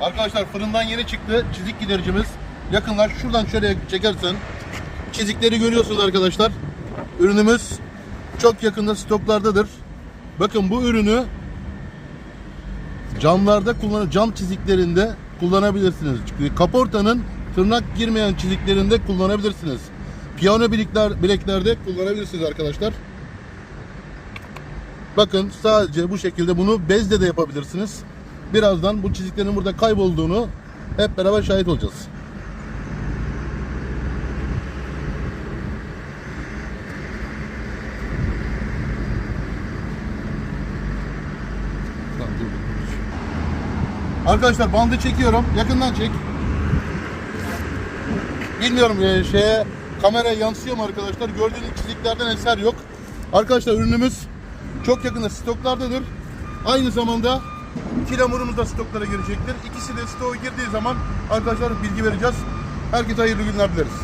Arkadaşlar fırından yeni çıktı çizik gidericimiz. Yakınlar şuradan şöyle çekersen çizikleri görüyorsunuz arkadaşlar. Ürünümüz çok yakında stoklardadır. Bakın bu ürünü camlarda kullan cam çiziklerinde kullanabilirsiniz. Kaportanın tırnak girmeyen çiziklerinde kullanabilirsiniz. Piyano bilekler, bileklerde kullanabilirsiniz arkadaşlar. Bakın sadece bu şekilde bunu bezle de yapabilirsiniz. Birazdan bu çiziklerin burada kaybolduğunu hep beraber şahit olacağız. Arkadaşlar bandı çekiyorum. Yakından çek. Bilmiyorum e, şeye kameraya yansıyor mu arkadaşlar? Gördüğünüz çiziklerden eser yok. Arkadaşlar ürünümüz çok yakında stoklardadır. Aynı zamanda kilamurumuz da stoklara girecektir. İkisi de stoğa girdiği zaman arkadaşlar bilgi vereceğiz. Herkese hayırlı günler dileriz.